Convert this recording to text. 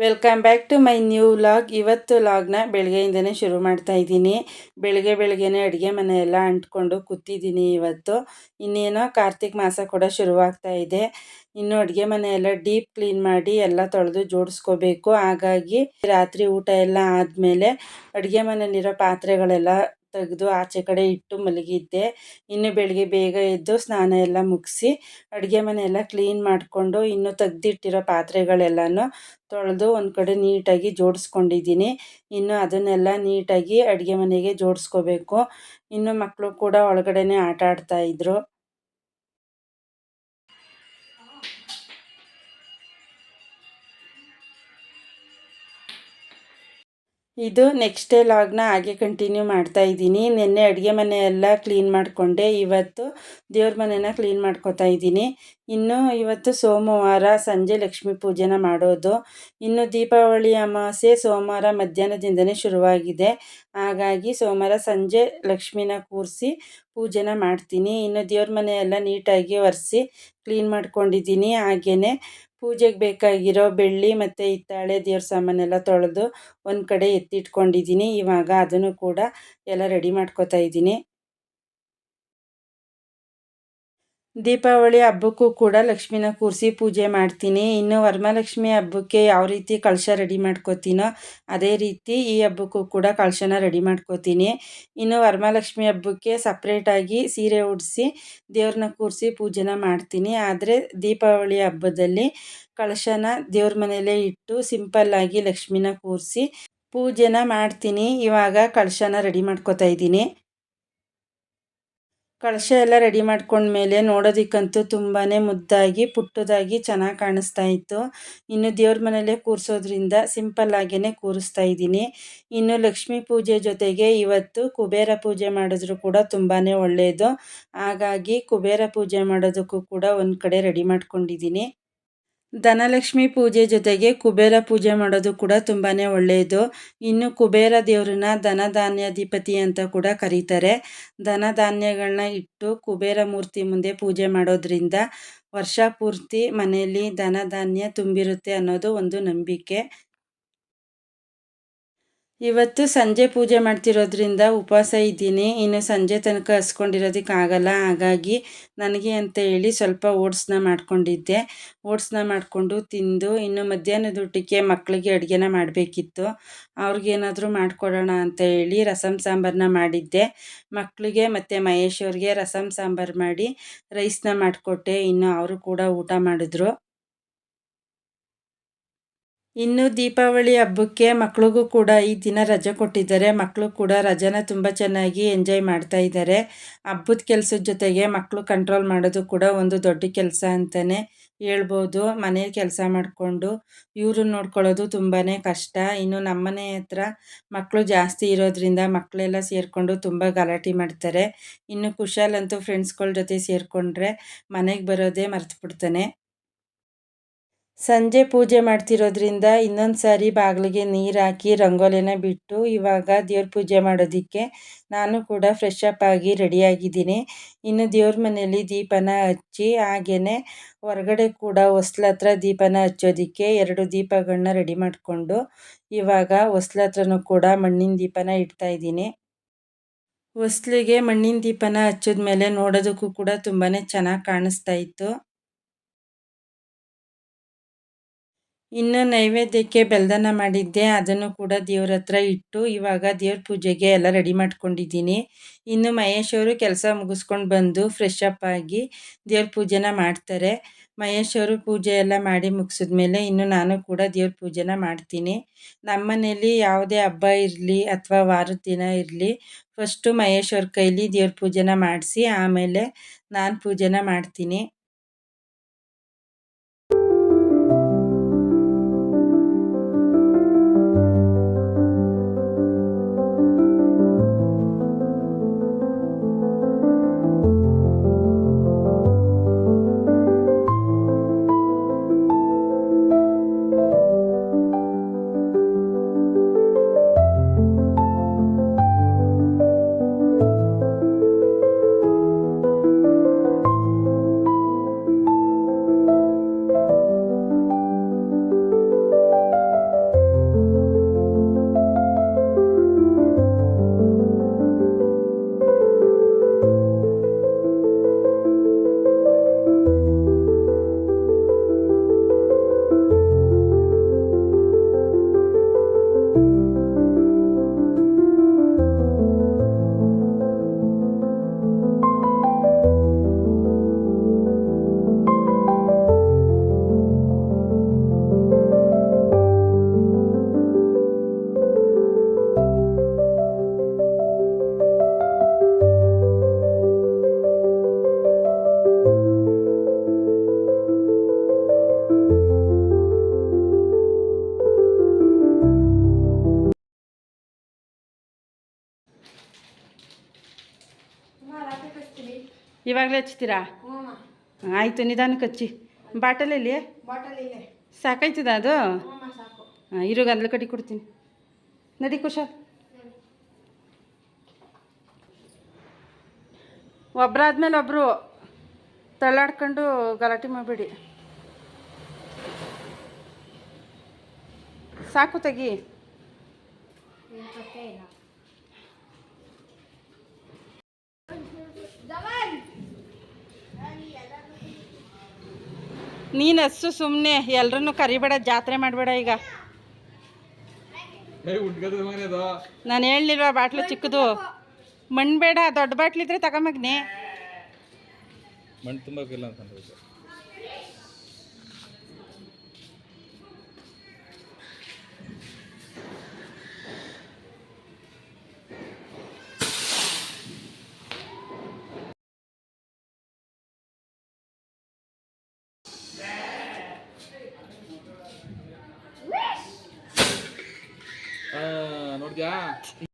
Welcome back to my new vlog ಇವತ್ತು ವ್ಲಾಗ್ನ ಬೆಳಗ್ಗೆಯಿಂದನೇ ಶುರು ಮಾಡ್ತಾ ಇದ್ದೀನಿ. ಬೆಳಗ್ಗೆ ಬೆಳಗ್ಗೆನೇ ಅಡುಗೆ ಮನೆಯೆಲ್ಲ ಅಂಟ್ಕೊಂಡು ಕೂತಿದ್ದೀನಿ ಇವತ್ತು. ಇನ್ನೇನೋ ಕಾರ್ತಿಕ್ ಮಾಸ ಕೂಡ ಶುರುವಾಗ್ತಾ ಇದೆ. ಇನ್ನು ಅಡುಗೆ ಮನೆಯೆಲ್ಲ ಡೀಪ್ ಕ್ಲೀನ್ ಮಾಡಿ ಎಲ್ಲ ತೊಳೆದು ಜೋಡಿಸ್ಕೋಬೇಕು. ಹಾಗಾಗಿ ರಾತ್ರಿ ಊಟ ಎಲ್ಲ ಆದಮೇಲೆ ಅಡುಗೆ ಮನೆಯಲ್ಲಿರೋ ಪಾತ್ರೆಗಳೆಲ್ಲ ತೆಗೆದು ಆಚೆ ಕಡೆ ಇಟ್ಟು ಮಲಗಿದ್ದೆ. ಇನ್ನು ಬೆಳಗ್ಗೆ ಬೇಗ ಎದ್ದು ಸ್ನಾನ ಎಲ್ಲ ಮುಗಿಸಿ, ಅಡುಗೆ ಮನೆ ಎಲ್ಲ ಕ್ಲೀನ್ ಮಾಡಿಕೊಂಡು ಇನ್ನು ತೆಗ್ದಿಟ್ಟಿರೋ ಪಾತ್ರೆಗಳೆಲ್ಲನೂ ತೊಳೆದು ಒಂದು ಕಡೆ ನೀಟಾಗಿ ಜೋಡಿಸ್ಕೊಂಡಿದ್ದೀನಿ. ಇನ್ನು ಅದನ್ನೆಲ್ಲ ನೀಟಾಗಿ ಅಡುಗೆ ಮನೆಗೆ ಜೋಡಿಸ್ಕೋಬೇಕು. ಇನ್ನು ಮಕ್ಕಳು ಕೂಡ ಒಳಗಡೆನೇ ಆಟ ಆಡ್ತಾಯಿದ್ರು ಇದು ನೆಕ್ಸ್ಟ್ ಡೇ ಲಾಗ್ನ ಹಾಗೆ ಕಂಟಿನ್ಯೂ ಮಾಡ್ತಾ ಇದ್ದೀನಿ. ನಿನ್ನೆ ಅಡುಗೆ ಮನೆ ಎಲ್ಲ ಕ್ಲೀನ್ ಮಾಡಿಕೊಂಡೆ. ಇವತ್ತು ದೇವ್ರ ಮನೆನ ಕ್ಲೀನ್ ಮಾಡ್ಕೋತಾ ಇದ್ದೀನಿ. ಇನ್ನು ಇವತ್ತು ಸೋಮವಾರ ಸಂಜೆ ಲಕ್ಷ್ಮೀ ಪೂಜೆನ ಮಾಡೋದು. ಇನ್ನು ದೀಪಾವಳಿ ಅಮಾವಾಸ್ಯೆ ಸೋಮವಾರ ಮಧ್ಯಾಹ್ನದಿಂದನೇ ಶುರುವಾಗಿದೆ. ಹಾಗಾಗಿ ಸೋಮವಾರ ಸಂಜೆ ಲಕ್ಷ್ಮೀನ ಕೂರಿಸಿ ಪೂಜೆನ ಮಾಡ್ತೀನಿ. ಇನ್ನು ದೇವ್ರ ಮನೆ ಎಲ್ಲ ನೀಟಾಗಿ ಒರೆಸಿ ಕ್ಲೀನ್ ಮಾಡ್ಕೊಂಡಿದ್ದೀನಿ. ಹಾಗೆಯೇ ಪೂಜೆಗೆ ಬೇಕಾಗಿರೋ ಬೆಳ್ಳಿ ಮತ್ತು ಹಿತ್ತಾಳೆ ದೇವ್ರ ಸಾಮಾನೆಲ್ಲ ತೊಳೆದು ಒಂದು ಕಡೆ ಎತ್ತಿಟ್ಕೊಂಡಿದ್ದೀನಿ ಇವಾಗ ಅದನ್ನು ಕೂಡ ಎಲ್ಲ ರೆಡಿ ಮಾಡ್ಕೋತಾ ಇದ್ದೀನಿ ದೀಪಾವಳಿ ಹಬ್ಬಕ್ಕೂ ಕೂಡ ಲಕ್ಷ್ಮಿನ ಕೂರಿಸಿ ಪೂಜೆ ಮಾಡ್ತೀನಿ. ಇನ್ನು ವರಮಹಾಲಕ್ಷ್ಮಿ ಹಬ್ಬಕ್ಕೆ ಯಾವ ರೀತಿ ಕಳಶ ರೆಡಿ ಮಾಡ್ಕೋತೀನೋ ಅದೇ ರೀತಿ ಈ ಹಬ್ಬಕ್ಕೂ ಕೂಡ ಕಳಶನ ರೆಡಿ ಮಾಡ್ಕೋತೀನಿ. ಇನ್ನು ವರಮಹಾಲಕ್ಷ್ಮಿ ಹಬ್ಬಕ್ಕೆ ಸಪ್ರೇಟಾಗಿ ಸೀರೆ ಉಡಿಸಿ ದೇವ್ರನ್ನ ಕೂರಿಸಿ ಪೂಜೆನ ಮಾಡ್ತೀನಿ. ಆದರೆ ದೀಪಾವಳಿ ಹಬ್ಬದಲ್ಲಿ ಕಳಶನ ದೇವ್ರ ಮನೆಯಲ್ಲೇ ಇಟ್ಟು ಸಿಂಪಲ್ಲಾಗಿ ಲಕ್ಷ್ಮಿನ ಕೂರಿಸಿ ಪೂಜೆನ ಮಾಡ್ತೀನಿ. ಇವಾಗ ಕಳಶನ ರೆಡಿ ಮಾಡ್ಕೋತಾ ಇದ್ದೀನಿ. ಕಳಶ ಎಲ್ಲ ರೆಡಿ ಮಾಡ್ಕೊಂಡ್ಮೇಲೆ ನೋಡೋದಕ್ಕಂತೂ ತುಂಬಾ ಮುದ್ದಾಗಿ, ಪುಟ್ಟದಾಗಿ ಚೆನ್ನಾಗಿ ಕಾಣಿಸ್ತಾ ಇತ್ತು. ಇನ್ನು ದೇವ್ರ ಮನೆಯಲ್ಲೇ ಕೂರಿಸೋದ್ರಿಂದ ಸಿಂಪಲ್ಲಾಗೇ ಕೂರಿಸ್ತಾ ಇದ್ದೀನಿ. ಇನ್ನು ಲಕ್ಷ್ಮೀ ಪೂಜೆ ಜೊತೆಗೆ ಇವತ್ತು ಕುಬೇರ ಪೂಜೆ ಮಾಡಿದ್ರು ಕೂಡ ತುಂಬಾ ಒಳ್ಳೆಯದು ಹಾಗಾಗಿ ಕುಬೇರ ಪೂಜೆ ಮಾಡೋದಕ್ಕೂ ಕೂಡ ಒಂದು ಕಡೆ ರೆಡಿ ಮಾಡ್ಕೊಂಡಿದ್ದೀನಿ. ಧನಲಕ್ಷ್ಮಿ ಪೂಜೆ ಜೊತೆಗೆ ಕುಬೇರ ಪೂಜೆ ಮಾಡೋದು ಕೂಡ ತುಂಬಾ ಒಳ್ಳೆಯದು. ಇನ್ನು ಕುಬೇರ ದೇವ್ರನ್ನ ಧನಧಾನ್ಯಾಧಿಪತಿ ಅಂತ ಕೂಡ ಕರೀತಾರೆ. ಧನ ಧಾನ್ಯಗಳನ್ನ ಇಟ್ಟು ಕುಬೇರ ಮೂರ್ತಿ ಮುಂದೆ ಪೂಜೆ ಮಾಡೋದ್ರಿಂದ ವರ್ಷ ಪೂರ್ತಿ ಮನೆಯಲ್ಲಿ ಧನ ಧಾನ್ಯ ತುಂಬಿರುತ್ತೆ ಅನ್ನೋದು ಒಂದು ನಂಬಿಕೆ. ಇವತ್ತು ಸಂಜೆ ಪೂಜೆ ಮಾಡ್ತಿರೋದ್ರಿಂದ ಉಪವಾಸ ಇದ್ದೀನಿ. ಇನ್ನು ಸಂಜೆ ತನಕ ಹಸ್ಕೊಂಡಿರೋದಕ್ಕಾಗಲ್ಲ ಹಾಗಾಗಿ ನನಗೆ ಅಂತ ಹೇಳಿ ಸ್ವಲ್ಪ ಓಟ್ಸ್ನ ಮಾಡ್ಕೊಂಡಿದ್ದೆ. ಓಟ್ಸ್ನ ಮಾಡಿಕೊಂಡು ತಿಂದು ಇನ್ನು ಮಧ್ಯಾಹ್ನದ ಊಟಕ್ಕೆ ಮಕ್ಕಳಿಗೆ ಅಡುಗೆನ ಮಾಡಬೇಕಿತ್ತು. ಅವ್ರಿಗೇನಾದರೂ ಮಾಡಿಕೊಡೋಣ ಅಂತ ಹೇಳಿ ರಸಮ್ ಸಾಂಬಾರನ್ನ ಮಾಡಿದ್ದೆ. ಮಕ್ಕಳಿಗೆ ಮತ್ತು ಮಹೇಶ್ ಅವ್ರಿಗೆ ರಸಮ್ ಸಾಂಬಾರು ಮಾಡಿ, ರೈಸ್ನ ಮಾಡಿಕೊಟ್ಟೆ. ಇನ್ನು ಅವರು ಕೂಡ ಊಟ ಮಾಡಿದ್ರು. ಇನ್ನು ದೀಪಾವಳಿ ಹಬ್ಬಕ್ಕೆ ಮಕ್ಳಿಗೂ ಕೂಡ ಈ ದಿನ ರಜೆ ಕೊಟ್ಟಿದ್ದಾರೆ. ಮಕ್ಕಳು ಕೂಡ ರಜೆನ ತುಂಬ ಚೆನ್ನಾಗಿ ಎಂಜಾಯ್ ಮಾಡ್ತಾ ಇದ್ದಾರೆ. ಹಬ್ಬದ ಕೆಲಸದ ಜೊತೆಗೆ ಮಕ್ಕಳು ಕಂಟ್ರೋಲ್ ಮಾಡೋದು ಕೂಡ ಒಂದು ದೊಡ್ಡ ಕೆಲಸ ಅಂತಲೇ ಹೇಳ್ಬೋದು. ಮನೆ ಕೆಲಸ ಮಾಡಿಕೊಂಡು ಇವರು ನೋಡ್ಕೊಳ್ಳೋದು ತುಂಬಾ ಕಷ್ಟ. ಇನ್ನು ನಮ್ಮನೆ ಹತ್ರ ಮಕ್ಕಳು ಜಾಸ್ತಿ ಇರೋದ್ರಿಂದ ಮಕ್ಕಳೆಲ್ಲ ಸೇರಿಕೊಂಡು ತುಂಬ ಗಲಾಟೆ ಮಾಡ್ತಾರೆ. ಇನ್ನು ಕುಶಾಲ್ ಅಂತೂ ಫ್ರೆಂಡ್ಸ್ಗಳ ಜೊತೆ ಸೇರಿಕೊಂಡ್ರೆ ಮನೆಗೆ ಬರೋದೇ ಮರ್ತು ಬಿಡ್ತಾನೆ ಸಂಜೆ ಪೂಜೆ ಮಾಡ್ತಿರೋದ್ರಿಂದ ಇನ್ನೊಂದು ಸಾರಿ ಬಾಗಿಲಿಗೆ ನೀರು ಹಾಕಿ ರಂಗೋಲಿನ ಬಿಟ್ಟು ಇವಾಗ ದೇವ್ರ ಪೂಜೆ ಮಾಡೋದಕ್ಕೆ ನಾನು ಕೂಡ ಫ್ರೆಶ್ ಅಪ್ ಆಗಿ ರೆಡಿಯಾಗಿದ್ದೀನಿ. ಇನ್ನು ದೇವ್ರ ಮನೆಯಲ್ಲಿ ದೀಪನ ಹಚ್ಚಿ ಹಾಗೆಯೇ ಹೊರಗಡೆ ಕೂಡ ಹೊಸ್ಲ ಹತ್ರ ದೀಪನ ಹಚ್ಚೋದಕ್ಕೆ ಎರಡು ದೀಪಗಳನ್ನ ರೆಡಿ ಮಾಡಿಕೊಂಡು ಇವಾಗ ಹೊಸ್ಲ ಹತ್ರನೂ ಕೂಡ ಮಣ್ಣಿನ ದೀಪನ ಇಡ್ತಾ ಇದ್ದೀನಿ. ಹೊಸ್ಲಿಗೆ ಮಣ್ಣಿನ ದೀಪನ ಹಚ್ಚಿದ್ಮೇಲೆ ನೋಡೋದಕ್ಕೂ ಕೂಡ ತುಂಬಾ ಚೆನ್ನಾಗಿ ಕಾಣಿಸ್ತಾ ಇತ್ತು. ಇನ್ನು ನೈವೇದ್ಯಕ್ಕೆ ಬೆಲ್ಲದನ್ನ ಮಾಡಿದ್ದೆ, ಅದನ್ನು ಕೂಡ ದೇವ್ರ ಹತ್ರ ಇಟ್ಟು ಇವಾಗ ದೇವ್ರ ಪೂಜೆಗೆ ಎಲ್ಲ ರೆಡಿ ಮಾಡ್ಕೊಂಡಿದ್ದೀನಿ. ಇನ್ನು ಮಹೇಶ್ ಅವರು ಕೆಲಸ ಮುಗಿಸ್ಕೊಂಡು ಬಂದು ಫ್ರೆಶ್ ಅಪ್ ಆಗಿ ದೇವ್ರ ಪೂಜೆನ ಮಾಡ್ತಾರೆ. ಮಹೇಶ್ ಅವರು ಪೂಜೆ ಎಲ್ಲ ಮಾಡಿ ಮುಗಿಸಿದ್ಮೇಲೆ ಇನ್ನು ನಾನು ಕೂಡ ದೇವ್ರ ಪೂಜೆನ ಮಾಡ್ತೀನಿ. ನಮ್ಮ ಮನೇಲಿ ಯಾವುದೇ ಹಬ್ಬ ಇರಲಿ ಅಥವಾ ವಾರದ ದಿನ ಇರಲಿ ಫಸ್ಟು ಮಹೇಶ್ ಅವ್ರ ಕೈಲಿ ದೇವ್ರ ಪೂಜೆನ ಮಾಡಿಸಿ ಆಮೇಲೆ ನಾನು ಪೂಜೆನ ಮಾಡ್ತೀನಿ. ಇವಾಗಲೇ ಹಚ್ತೀರಾ? ಆಯಿತು ನಿಧಾನಕ್ಕೆ ಹಚ್ಚಿ. ಬಾಟಲಲ್ಲಿ ಸಾಕಾಯ್ತದ ಅದು? ಹಾಂ ಇರು ಗಂದ್ಲ ಕಟ್ಟಿ ಕೊಡ್ತೀನಿ. ನಡಿ ಕುಶಾಲ್. ಒಬ್ಬರಾದ್ಮೇಲೆ ಒಬ್ಬರು ತಳ್ಳಾಡ್ಕೊಂಡು ಗಲಾಟೆ ಮಾಡಬೇಡಿ. ಸಾಕು ತೆಗಿ. ನೀನು ಅಷ್ಟು ಸುಮ್ಮನೆ ಎಲ್ರನ್ನೂ ಕರಿಬೇಡ ಜಾತ್ರೆ ಮಾಡಬೇಡ ಈಗ. ನಾನು ಹೇಳಿಲ್ವ ಬಾಟ್ಲು ಚಿಕ್ಕದು? ಮಣ್ಣು ಬೇಡ ದೊಡ್ಡ ಬಾಟ್ಲಿದ್ರೆ ತಗೊಂಬಗ್ನಿ. ಮಣ್ಣು ತುಂಬಕ್ಕಿಲ್ಲ ಅಂತಂದ್ರೆ Obrigado.